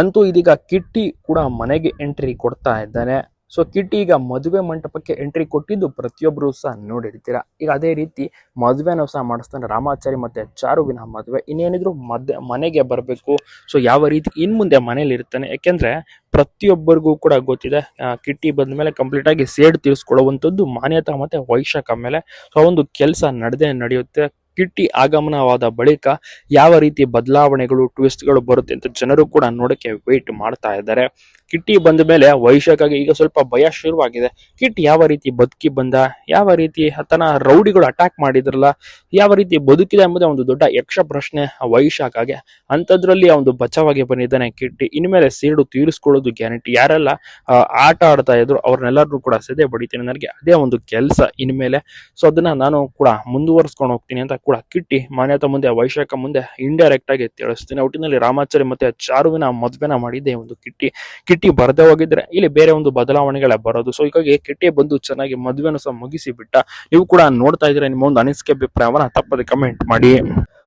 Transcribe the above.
ಅಂತೂ ಇದೀಗ ಕಿಟ್ಟಿ ಕೂಡ ಮನೆಗೆ ಎಂಟ್ರಿ ಕೊಡ್ತಾ ಇದ್ದಾನೆ. ಸೊ ಕಿಟ್ಟಿ ಈಗ ಮದುವೆ ಮಂಟಪಕ್ಕೆ ಎಂಟ್ರಿ ಕೊಟ್ಟಿದ್ದು ಪ್ರತಿಯೊಬ್ಬರು ಸಹ ನೋಡಿರ್ತೀರಾ. ಈಗ ಅದೇ ರೀತಿ ಮದುವೆನೂ ಸಹ ಮಾಡಿಸ್ತಾನೆ ರಾಮಾಚಾರಿ ಮತ್ತೆ ಚಾರುವಿನ ಮದುವೆ. ಇನ್ನೇನಿದ್ರು ಮದ್ ಮನೆಗೆ ಬರಬೇಕು. ಸೊ ಯಾವ ರೀತಿ ಇನ್ ಮುಂದೆ ಮನೇಲಿ ಇರ್ತಾನೆ. ಯಾಕೆಂದ್ರೆ ಪ್ರತಿಯೊಬ್ಬರಿಗೂ ಕೂಡ ಗೊತ್ತಿದೆ ಕಿಟ್ಟಿ ಬಂದ ಮೇಲೆ ಕಂಪ್ಲೀಟ್ ಆಗಿ ಸೇಡ್ ತೀರಿಸ್ಕೊಳ್ಳುವಂಥದ್ದು ಮಾನ್ಯತಾ ಮತ್ತೆ ವೈಶಾಖ ಮೇಲೆ. ಸೊ ಒಂದು ಕೆಲಸ ನಡೆದೇ ನಡೆಯುತ್ತೆ. ಕಿಟ್ಟಿ ಆಗಮನವಾದ ಬಳಿಕ ಯಾವ ರೀತಿ ಬದಲಾವಣೆಗಳು ಟ್ವಿಸ್ಟ್ಗಳು ಬರುತ್ತೆ ಅಂತ ಜನರು ಕೂಡ ನೋಡಕ್ಕೆ ವೇಟ್ ಮಾಡ್ತಾ ಇದ್ದಾರೆ. ಕಿಟ್ಟಿ ಬಂದ ಮೇಲೆ ವೈಶಾಖಗೆ ಈಗ ಸ್ವಲ್ಪ ಭಯ ಶುರುವಾಗಿದೆ. ಕಿಟ್ ಯಾವ ರೀತಿ ಬದುಕಿ ಬಂದ, ಯಾವ ರೀತಿ ಆತನ ರೌಡಿಗಳು ಅಟ್ಯಾಕ್ ಮಾಡಿದ್ರಲ್ಲ, ಯಾವ ರೀತಿ ಬದುಕಿದೆ ಎಂಬುದೇ ಒಂದು ದೊಡ್ಡ ಯಕ್ಷ ಪ್ರಶ್ನೆ ವೈಶಾಖಗೆ. ಅಂಥದ್ರಲ್ಲಿ ಒಂದು ಬಚಾವಾಗಿ ಬಂದಿದ್ದಾನೆ ಕಿಟ್ಟಿ. ಇನ್ಮೇಲೆ ಸೇಡು ತೀರಿಸ್ಕೊಳ್ಳೋದು ಗ್ಯಾರಂಟಿ ಯಾರೆಲ್ಲ ಆಟ ಆಡ್ತಾ ಇದ್ರು ಅವ್ರನ್ನೆಲ್ಲರೂ ಕೂಡ ಸದೆ ಬಡಿತೀನಿ. ನನಗೆ ಅದೇ ಒಂದು ಕೆಲಸ ಇನ್ಮೇಲೆ. ಸೊ ಅದನ್ನ ನಾನು ಕೂಡ ಮುಂದುವರಿಸ್ಕೊಂಡು ಹೋಗ್ತೀನಿ ಅಂತ ಕೂಡ ಕಿಟ್ಟಿ ಮಾನ್ಯತ ಮುಂದೆ, ವೈಶಾಖ ಮುಂದೆ ಇಂಡೈರೆಕ್ಟ್ ಆಗಿ ತಿಳಿಸ್ತೀನಿ. ಒಟ್ಟಿನಲ್ಲಿ ರಾಮಾಚಾರಿ ಮತ್ತೆ ಚಾರುವಿನ ಮದುವೆನ ಮಾಡಿದ್ದೆ ಒಂದು ಕಿಟ್ಟಿ. ಕಿಟ್ಟಿ ಕಿಟ್ಟಿ ಬರದೇ ಹೋಗಿದ್ರೆ ಇಲ್ಲಿ ಬೇರೆ ಒಂದು ಬದಲಾವಣೆಗಳೇ ಬರೋದು. ಸೊ ಹೀಗಾಗಿ ಕಿಟ್ಟಿ ಬಂದು ಚೆನ್ನಾಗಿ ಮದುವೆನೂ ಸಹ ಮುಗಿಸಿ ಬಿಟ್ಟ ನೀವು ಕೂಡ ನೋಡ್ತಾ ಇದ್ರೆ ನಿಮ್ಮ ಒಂದು ಅನಿಸಿಕೆ ಅಭಿಪ್ರಾಯವನ್ನ ತಪ್ಪದೆ ಕಮೆಂಟ್ ಮಾಡಿ.